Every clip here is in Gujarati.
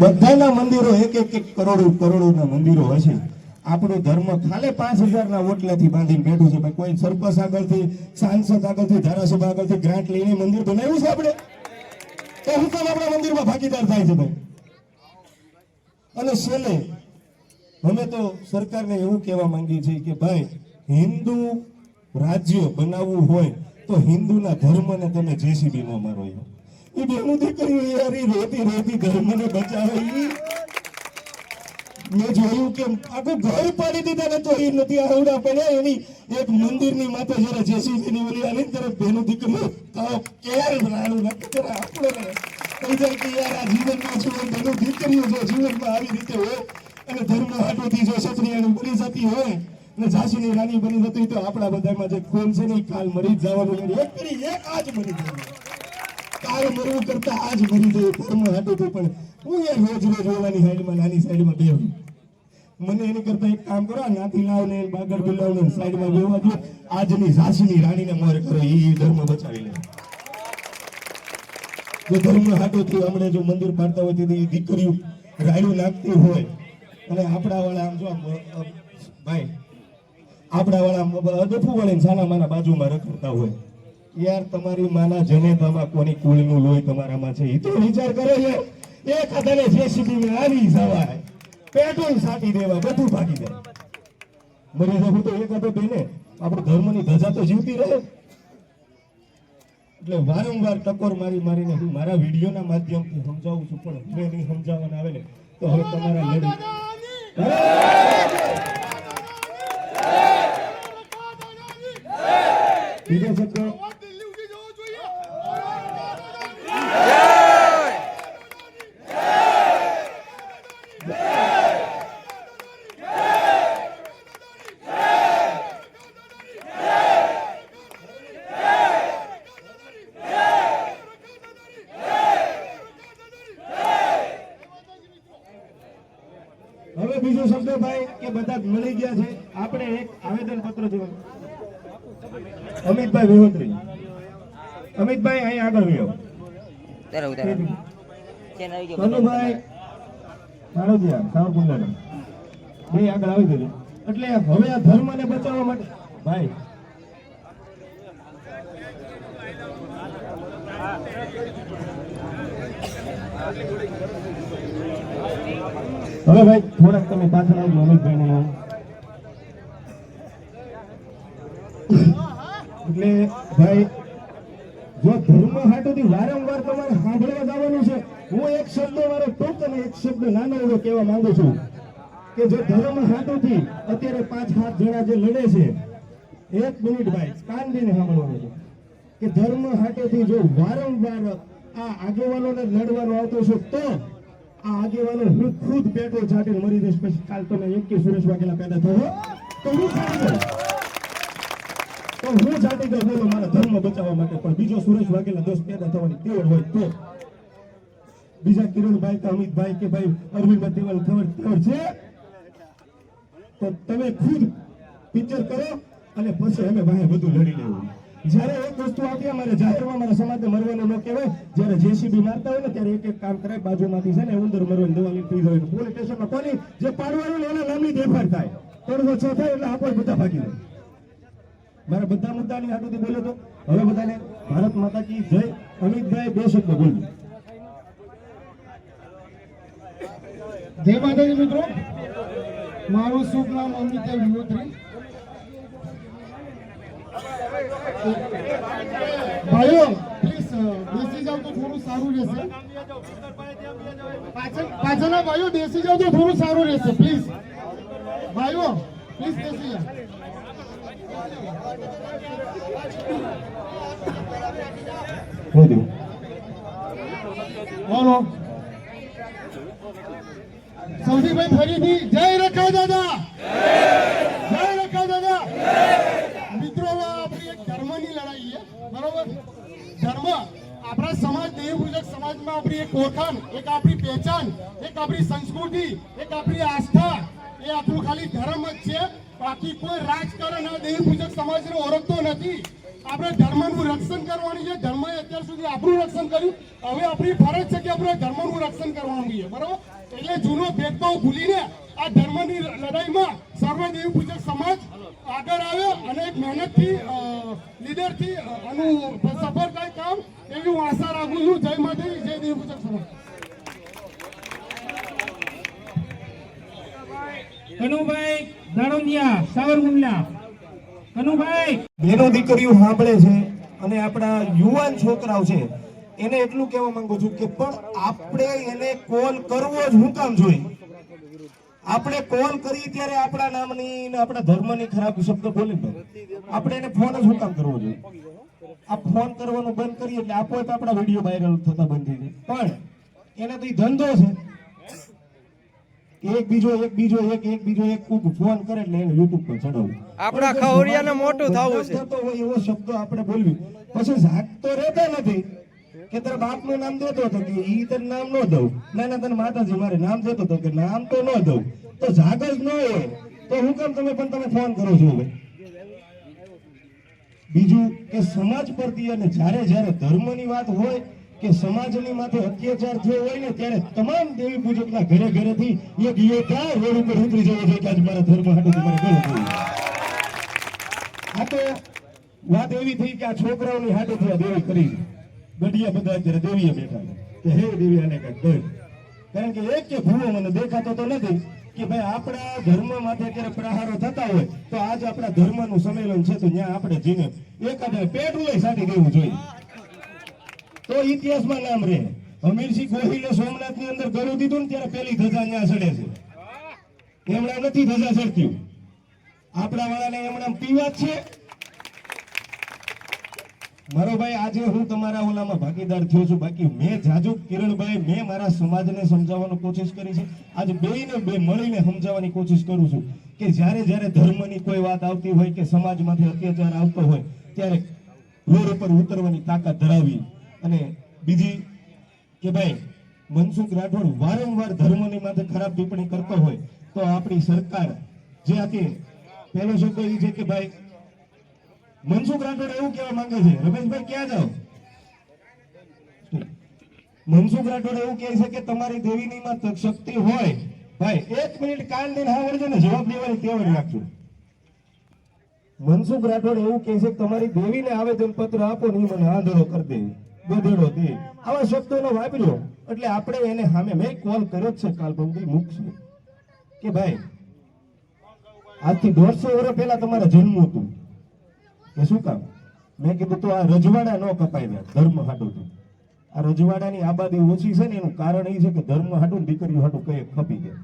બધાના મંદિરો એક એક એક કરોડો કરોડોના મંદિરો હશે. આપણો ધર્મ ખાલી પાંચ હજારના ઓટલાથી બાંધીને બેઠું છે. ભાઈ, કોઈ સરપંચ આગળથી, સાંસદ આગળથી ધારાસભ્ય આગળથી ગ્રાન્ટ લઈને મંદિર બનાવ્યું છે આપણે? તો હું કામ આપણા મંદિરમાં ભાગીદાર થાય છે ભાઈ? અને છેલ્લે, અમે તો સરકારને એવું કહેવા માંગીએ છીએ કે ભાઈ, હિન્દુ રાજ્ય બનાવવું હોય તો હિન્દુના ધર્મને તમે જેસીબી માં મારો. એ બેનું દીકરીઓ યાર એ રેતી રેતી ઘર મને બચાવી મેં જોયું કે આખું ઘર પાડી દીધા ને તો એ નથી આવડા પડે એની એક મંદિરની માથે જયારે જેસીજીની વળી આની તરફ બેનું દીકરીઓ તાવ કેર રાડું નથી જરા આપણે કહી જાય કે, યાર, આ જીવનમાં જીવન બેનું દીકરીઓ જો જીવનમાં આવી રીતે હોય અને ધર્મ હાટોથી જો ક્ષત્રિયાની બની જતી હોય ને ઝાંસીની રાણી બની જતી તો આપણા બધામાં જે ખૂન છે ને કાલ મરી જવાનું. છે. એક કરી, એક આજ બની જવાનું. કાલ મરવું કરતા આજ મરી જાય ધર્મ તો પણ હું યાર રોજ રોજ ઓલાની સાઈડમાં, નાની સાઈડમાં બેહું. મને એની કરતા એક કામ કરો નાથી લાવ ને બાગર બિલાવ ને સાઈડમાં બેવા દો આજની ઝાંસીની રાણીને મોર કરો એ ધર્મ બચાવી લે. જો ધર્મ હાટોથી હમણાં જો મંદિર પાડતા હોય તેથી દીકરીઓ રાયડું નાખતી હોય. અને આપણા વાળા આમ જો ભાઈ આપણા વાળા અડફું વળે ને સાના માના બાજુમાં રખડતા હોય. યાર તમારી માના જનેતામાં કોની કુળનું લોહી તમારામાં છે? એ તો વિચાર કરે છે એક હાથે જેસીબી માં આવી જવાય. પેટ્રોલ સાટી દેવા બધું ભાગી જાય. મરી જવું તો એક હાથે બેને. આપણો ધર્મની ધજા તો જીવતી રહે. એટલે વારંવાર ટકોર મારી મારીને હું મારા વિડીયોના માધ્યમથી સમજાવું છું પણ હવે નહીં સમજાવવાના આવે ને તો હવે તમારા લડી બીજો શબ્દ હવે બીજો શબ્દ ભાઈ કે બધા મળી ગયા છે. આપણે એક આવેદન પત્ર જોયું અમિતભાઈ વિહોત્રી અમિતભાઈ અહીં આગળ વ્યો ઉતારો ઉતારો. ચેન આવી કનુભાઈ મારોદિયા સાવરકુંડલા બે આગળ આવી ગયું એટલે હવે આ ધર્મને બચાવવા માટે ભાઈ. હવે ભાઈ, થોડાક તમે પાછળ આવજો અમિતભાઈ ને એટલે ભાઈ, જો ધર્મ હાટુથી વારંવાર તમારે સાંભળવા જવાનું છે, હું એક શબ્દ મારો ટૂંક અને એક શબ્દ નાનો એવો કહેવા માંગુ છું કે જો ધર્મ હાટુથી અત્યારે પાંચ, સાત જણા જે લડે છે, એક મિનિટ ભાઈ કાન દઈને સાંભળવાનું છે કે ધર્મ હાટુથી જો વારંવાર આ આગેવાનોને લડવાનો આવતો છે, તો આ આગેવાનો હું ખુદ પેટ્રોલ છાંટીને મરી જઈશ. પછી કાલ તમે એક સુરેશ વાઘેલા પેદા થયો તો હું તો હું જાતિ ગયો બોલો મારા ધર્મ બચાવવા માટે. પણ બીજો સુરેશ વાઘેલા દોસ્ત પેદા થવાની તેવડ હોય તો. બીજા કિરણભાઈ કે અમિતભાઈ કે ભાઈ અરવિંદભાઈ તેવડ ખબર તેવડ છે? તો તમે ખુદ પિક્ચર કરો અને પછી અમે બહાર બધું લડી લેવું જ્યારે એક વસ્તુ આપી અમારે જાહેરમાં મારા સમાજને મરવાનું ન કહેવાય, જ્યારે જેસીબી મારતા હોય ને, ત્યારે એક એક કામ કરાય, બાજુમાંથી છે ને ઉંદર મરવાની દવા લઈને પી જાય પોલીસ સ્ટેશનમાં કોની જે પાડવાનું એના નામની દેફાર થાય. ત્રણસો છ થાય એટલે આપણે બધા ભાગી જાય મારા બધા મુદ્દાની હાથોથી બોલ્યો તો. હવે બધાને ભારત માતા કી જય અમિતભાઈ બે શબ્દ બોલજો જય માતાજી મિત્રો. મારું શુભ નામ અમિતભાઈ વિનોત્રી ભાઈઓ પ્લીઝ બેસી જાવ તો થોડું સારું રહેશે. પાછળ પાછળના ભાઈઓ બેસી જાવ તો થોડું સારું રહેશે પ્લીઝ ભાઈઓ પ્લીઝ બેસી જાવ બોલો. સૌથી ભાઈ ફરીથી જય રખા દાદા જય રખા દાદા મિત્રો હવે આપણી એક ધર્મની લડાઈ છે બરોબર ધર્મ આપણા સમાજ દેવપૂજક સમાજમાં આપણી એક ઓળખાણ, એક આપણી પહેચાન, એક આપણી સંસ્કૃતિ, એક આપણી આસ્થા, એ આપણું ખાલી ધર્મ જ છે. બાકી કોઈ રાજકારણ આ દેવપૂજક સમાજને ઓળખતો નથી. આપણે ધર્મનું રક્ષણ કરવાનું છે. ધર્મએ અત્યાર સુધી આપણું રક્ષણ કર્યું. હવે આપણી ફરજ છે કે આપણે ધર્મનું રક્ષણ કરવાનું છે. બરાબર? એટલે જૂનો ભેદભાવ ભૂલીને આ ધર્મની લડાઈમાં સર્વ દેવપૂજક સમાજ આગળ આવ્યો અને એક મહેનતથી લીડરથી આનું સફળ થાય કામ એવી હું આશા રાખું છું જય માતાજી જય દેવ પૂજક કનુભાઈ દાડોદિયા સાવરકુંડલા. કનુભાઈ. બેનો દીકરીઓ સાંભળે છે અને આપણા યુવાન છોકરાઓ છે એને એટલું કહેવા માંગુ છું કે પણ આપણે એને કોલ કરવો જ હું કામ જોઈએ. આપણે કોલ કરીએ ત્યારે આપણા નામની ને આપણા ધર્મની ખરાબ શબ્દ બોલી આપણે એને ફોન જ હું કામ કરવો જોઈએ. આ ફોન કરવાનું બંધ કરીએ એટલે આપોઆપ આપણા વીડિયો વાયરલ થતા બંધ થઈ જાય પણ એને તો ધંધો છે. એક બીજો એક બીજો એક એક બીજો એક કુક ફોન કરે એટલે એને યુટ્યુબ પર ચડાવવું આપણા ખવડિયાને મોટું થવું છે. તો હોય એવો શબ્દ આપણે બોલવી. પછી જાગતો રહેતો નથી. કે તારા બાપનું નામ દેતો હતો કે ઈ તને નામ ન દઉં. ના ના તને માતાજી મારે નામ દેતો હતો કે નામ તો ન દઉં. તો જાગ જ ન હોય. તો હું કેમ તમે પણ તમે ફોન કરો છો હવે? બીજું કે સમાજ પરથી અને જ્યારે જ્યારે ધર્મની વાત હોય કે સમાજની માથે અત્યાચાર થયો હોય ને ત્યારે તમામ દેવી પૂજકના ઘરે ઘરેથી એક યોદ્ધા રોડ ઉપર ઉતરી જવો જોઈએ કે આજ મારા ધર્મ હાટું તમારે ગણું થયું આ તો વાત એવી થઈ કે આ છોકરાઓની હાટે થયા દેવી કરી ગઢિયા બધા અત્યારે દેવીએ બેઠા કે હે દેવી આને કાંઈક કહે. કારણ કે એક કે ભૂવો મને દેખાતો તો નથી કે ભાઈ આપણા ધર્મ માટે અત્યારે પ્રહારો થતા હોય તો આજ આપણા ધર્મનું સંમેલન છે તો ત્યાં આપણે જીને એકાદ પેટું લઈ સાટી દેવું જોઈએ. તો ઇતિહાસમાં નામ રહે. હમીરસિંહ ગોહિલે સોમનાથની અંદર ગળું દીધું ને ત્યારે પેલી ધજા ત્યાં ચડે છે. એમણે નથી ધજા ચડતી આપણા વાળાને એમણે પીવા છે. મારો ભાઈ, આજે હું તમારા ઓલામાં ભાગીદાર થયો છું. બાકી મેં જાજુ કિરણભાઈ, મેં મારા સમાજને સમજાવવાની કોશિશ કરી છે. આજે બેયને બે મળીને સમજાવવાની કોશિશ કરું છું કે જ્યારે જ્યારે ધર્મની કોઈ વાત આવતી હોય કે સમાજમાંથી અત્યાચાર આવતો હોય, ત્યારે રોડ ઉપર ઉતરવાની તાકાત ધરાવી. અને બીજી કે ભાઈ, મનસુખ રાઠોડ વારંવાર ધર્મની માથે ખરાબ ટિપ્પણી કરતો હોય, તો આપણી સરકાર જે હતી, પહેલો શબ્દ એ છે કે ભાઈ મનસુખ રાઠોડ એવું કહેવા માંગે છે, રમેશભાઈ ક્યાં જાઓ? મનસુખ રાઠોડ એવું કહે છે કે તમારી દેવીની માં શક્તિ હોય, ભાઈ, એક મિનિટ કાન દઈને હા વળજો ને, જવાબ દેવાની જ રાખજો. મનસુખ રાઠોડ એવું કહે છે કે તમારી દેવીને આવેદન પત્ર આપો ને મને આંધળો કરી દે, ગધેડો દે. આવા શબ્દોનો વાપર્યો, એટલે આપણે એને સામે મેં કોલ કર્યો છે, કાલ પંક્તિ મૂકશું. કે ભાઈ, આજથી દોઢસો વર્ષ પહેલા તમારા જન્મ હતું. કે શું કામ? મેં કીધું તો આ રજવાડા ન કપાય ધર્મ હાટું આ રજવાડાની આબાદી ઓછી છે ને, એનું કારણ એ છે કે ધર્મ હાટું દીકરીઓ હાટું કઈ ખપી ગયા.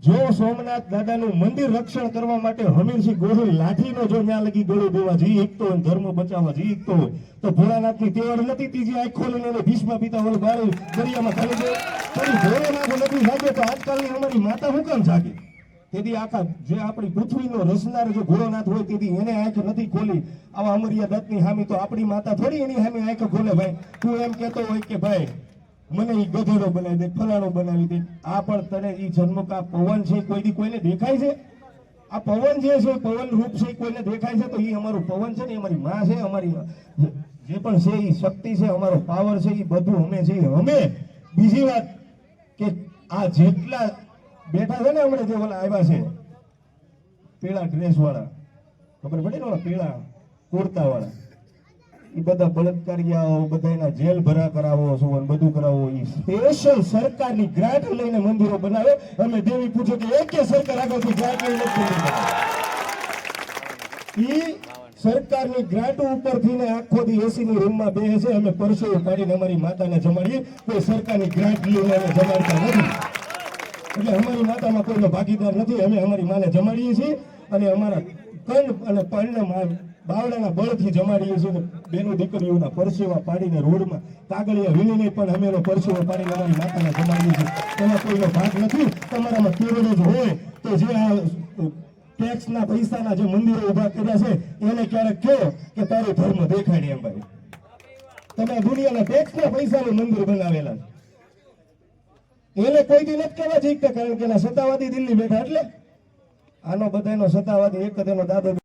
જો સોમનાથ દાદાનું મંદિર રક્ષણ કરવા માટે હમીરસિંહ ગોહિલ લાઠીનો જો ત્યાં લગી ગોળી દેવા જઈ એકતો હોય ધર્મ બચાવવા જઈ એકતો હોય. તો ભોળાનાથની તેવડ નથી ત્રીજી આંખ ખોલીને એને ભીષ્મા પિતા ઓલું બારે દરિયામાં ખાલી દે ભોળાનાથ નથી જાગે તો આજકાલની અમારી માતા હું કામ જાગે? તેથી આખા જે આપણી પૃથ્વીનો રચનાર જે ભોળોનાથ હોય તેથી એને આંખ નથી ખોલી. આવા અમરિયા દત્તની હામી તો આપણી માતા થોડી એની હામી આંખ ખોલે ભાઈ. તું એમ કહેતો હોય કે ભાઈ, મને એ ગધેડો બનાવી દે, ફલાણો બનાવી દે. આ પણ તને ઈ જન્મકા પવન છે કોઈ દી કોઈને દેખાય છે? આ પવન જે છે, પવન રૂપ છે, કોઈને દેખાય છે? તો એ અમારું પવન છે ને અમારી માં છે, અમારી જે પણ છે એ શક્તિ છે, અમારો પાવર છે એ બધું અમે છે અમે, બીજી વાત કે આ જેટલા બેઠા છે ને હમણાં જે ઓલા આવ્યા છે, પીળા ડ્રેસ વાળા. ખબર પડી ને ઓલા પીળા કુર્તા વાળા? એ બધા બળાત્કારીયાઓ બધા એના જેલ ભરા કરાવો શું બધું કરાવો. એ સ્પેશિયલ સરકારની ગ્રાન્ટ લઈને મંદિરો બનાવે. અમે દેવી પૂછો કે એક સરકાર આગળથી ગ્રાન્ટ લઈને નથી સરકારની ગ્રાન્ટ ઉપરથી ને આખો દી એસી ની રૂમમાં બેસે અમે પરસેવો કાઢીને અમારી માતાને જમાડીએ. કોઈ સરકારની ગ્રાન્ટ લઈને અમે જમાડતા નથી. એટલે અમારી માતામાં કોઈનો ભાગીદાર નથી, અમે અમારી માને જમાડીએ છીએ અને અમારા કંડ અને પર્ણમાં બાવડાના બળથી જમાડીએ છીએ. બેનું દીકરીઓના પરસેવા પાડીને રોડમાં કાગળિયા વીણીને પણ અમે એનો પરસેવો પાડીને અમારી માતાને જમાડીએ છીએ. એમાં કોઈનો ભાગ નથી, તમારામાં કેવડો જ હોય તો જે આ ટેક્સના પૈસાના જે મંદિરો ઊભા કર્યા છે, એને ક્યારેક કહો કે તારો ધર્મ દેખાડે એમ ભાઈ. તમે દુનિયાના ટેક્સના પૈસાનું મંદિર બનાવેલા છે. એને કોઈ દી નથી કહેવા જઈ કારણ કે એના સત્તાવાદી દિલ્હી બેઠા એટલે. આનો બધાનો સત્તાવાદી, એક જ એનો દાદો